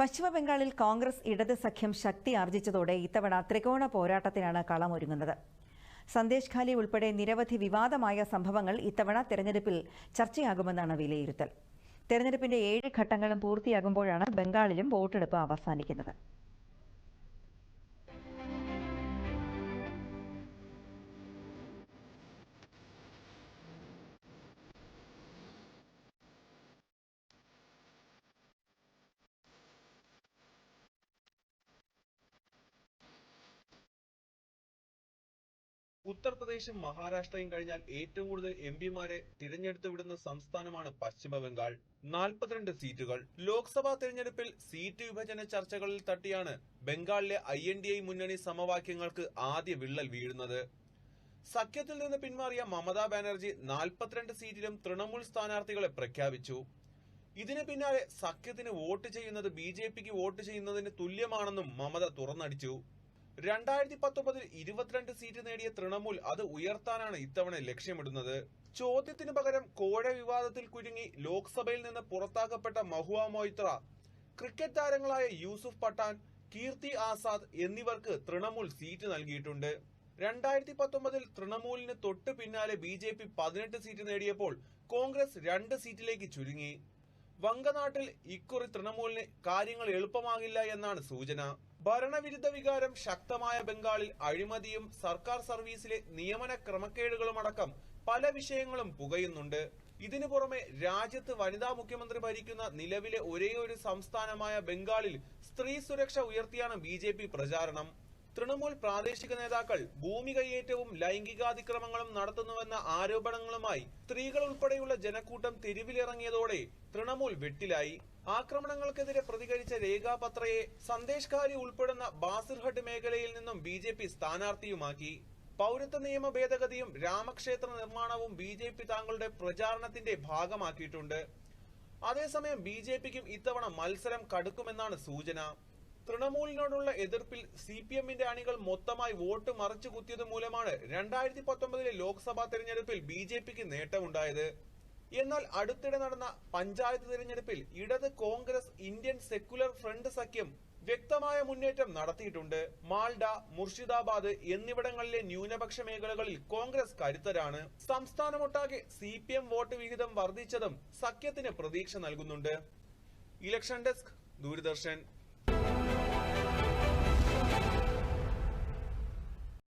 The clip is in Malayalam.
പശ്ചിമ ബംഗാളിൽ കോൺഗ്രസ് ഇടത് സഖ്യം ശക്തി ആർജിച്ചതോടെ ഇത്തവണ ത്രികോണ പോരാട്ടത്തിനാണ് കളമൊരുങ്ങുന്നത് സന്ദേശ് ഖാലി ഉൾപ്പെടെ നിരവധി വിവാദമായ സംഭവങ്ങൾ ഇത്തവണ തെരഞ്ഞെടുപ്പിൽ ചർച്ചയാകുമെന്നാണ് വിലയിരുത്തൽ. തെരഞ്ഞെടുപ്പിന്റെ ഏഴ് ഘട്ടങ്ങളും പൂർത്തിയാകുമ്പോഴാണ് ബംഗാളിലും വോട്ടെടുപ്പ് അവസാനിക്കുന്നത്. ഉത്തർപ്രദേശും മഹാരാഷ്ട്രയും കഴിഞ്ഞാൽ ഏറ്റവും കൂടുതൽ എം പിമാരെ തിരഞ്ഞെടുത്തു വിടുന്ന സംസ്ഥാനമാണ് പശ്ചിമ ബംഗാൾ നാൽപ്പത്തിരണ്ട് സീറ്റുകൾ. ലോക്സഭാ തെരഞ്ഞെടുപ്പിൽ സീറ്റ് വിഭജന ചർച്ചകളിൽ തട്ടിയാണ് ബംഗാളിലെ ഐ എൻ ഡി ഐ മുന്നണി സമവാക്യങ്ങൾക്ക് ആദ്യ വിള്ളൽ വീഴുന്നത്. സഖ്യത്തിൽ നിന്ന് പിന്മാറിയ മമതാ ബാനർജി നാൽപ്പത്തിരണ്ട് സീറ്റിലും തൃണമൂൽ സ്ഥാനാർത്ഥികളെ പ്രഖ്യാപിച്ചു. ഇതിന് പിന്നാലെ സഖ്യത്തിന് വോട്ട് ചെയ്യുന്നത് ബി വോട്ട് ചെയ്യുന്നതിന് തുല്യമാണെന്നും മമത തുറന്നടിച്ചു. രണ്ടായിരത്തി പത്തൊമ്പതിൽ ഇരുപത്തിരണ്ട് സീറ്റ് നേടിയ തൃണമൂൽ അത് ഉയർത്താനാണ് ഇത്തവണ ലക്ഷ്യമിടുന്നത്. ചോദ്യത്തിന് പകരം കോഴ വിവാദത്തിൽ കുരുങ്ങി ലോക്സഭയിൽ നിന്ന് പുറത്താക്കപ്പെട്ട മഹുവ മൊയ്ത്ര ക്രിക്കറ്റ് താരങ്ങളായ യൂസുഫ് പട്ടാൻ കീർത്തി ആസാദ് എന്നിവർക്ക് തൃണമൂൽ സീറ്റ് നൽകിയിട്ടുണ്ട്. രണ്ടായിരത്തി പത്തൊമ്പതിൽ തൃണമൂലിന് തൊട്ട് പിന്നാലെ ബി ജെ പി പതിനെട്ട് സീറ്റ് നേടിയപ്പോൾ കോൺഗ്രസ് രണ്ട് സീറ്റിലേക്ക് ചുരുങ്ങി. വങ്കനാട്ടിൽ ഇക്കുറി തൃണമൂലിന് കാര്യങ്ങൾ എളുപ്പമാകില്ല എന്നാണ് സൂചന. ഭരണവിരുദ്ധ വികാരം ശക്തമായ ബംഗാളിൽ അഴിമതിയും സർക്കാർ സർവീസിലെ നിയമന ക്രമക്കേടുകളുമടക്കം പല വിഷയങ്ങളും പുകയുന്നുണ്ട്. ഇതിനു പുറമെ രാജ്യത്ത് വനിതാ മുഖ്യമന്ത്രി ഭരിക്കുന്ന നിലവിലെ ഒരേയൊരു സംസ്ഥാനമായ ബംഗാളിൽ സ്ത്രീ സുരക്ഷ ഉയർത്തിയാണ് ബി പ്രചാരണം. തൃണമൂൽ പ്രാദേശിക നേതാക്കൾ ഭൂമി കൈയേറ്റവും ലൈംഗികാതിക്രമങ്ങളും നടത്തുന്നുവെന്ന ആരോപണങ്ങളുമായി സ്ത്രീകൾ ഉൾപ്പെടെയുള്ള ജനക്കൂട്ടം തെരുവിലിറങ്ങിയതോടെ തൃണമൂൽ വെട്ടിലായി. ആക്രമണങ്ങൾക്കെതിരെ പ്രതികരിച്ച രേഖാപത്രയെ പത്രയെ സന്ദേശകാരി ഉൾപ്പെടുന്ന ബാസിർഹട്ട് മേഖലയിൽ നിന്നും ബി ജെ പി സ്ഥാനാർത്ഥിയുമാക്കി. പൗരത്വ നിയമ ഭേദഗതിയും രാമക്ഷേത്ര നിർമ്മാണവും ബി ജെ പി താങ്കളുടെ പ്രചാരണത്തിന്റെ ഭാഗമാക്കിയിട്ടുണ്ട്. അതേസമയം ബി ജെ പിക്കും ഇത്തവണ മത്സരം കടുക്കുമെന്നാണ് സൂചന. തൃണമൂലിനോടുള്ള എതിർപ്പിൽ സി പി എമ്മിന്റെ അണികൾ മൊത്തമായി വോട്ട് മറിച്ചു കുത്തിയത് മൂലമാണ് രണ്ടായിരത്തി പത്തൊമ്പതിലെ ലോക്സഭാ തെരഞ്ഞെടുപ്പിൽ ബി ജെ പിക്ക് നേട്ടമുണ്ടായത്. എന്നാൽ അടുത്തിടെ നടന്ന പഞ്ചായത്ത് തെരഞ്ഞെടുപ്പിൽ ഇടത് കോൺഗ്രസ് ഇന്ത്യൻ സെക്യുലർ ഫ്രണ്ട് സഖ്യം വ്യക്തമായ മുന്നേറ്റം നടത്തിയിട്ടുണ്ട്. മാൾഡ മുർഷിദാബാദ് എന്നിവിടങ്ങളിലെ ന്യൂനപക്ഷ മേഖലകളിൽ കോൺഗ്രസ് കരുത്തരാണ്. സംസ്ഥാനമൊട്ടാകെ സി പി എം വോട്ട് വിഹിതം വർദ്ധിച്ചതും സഖ്യത്തിന് പ്രതീക്ഷ നൽകുന്നുണ്ട്. Election desk Doordarshan.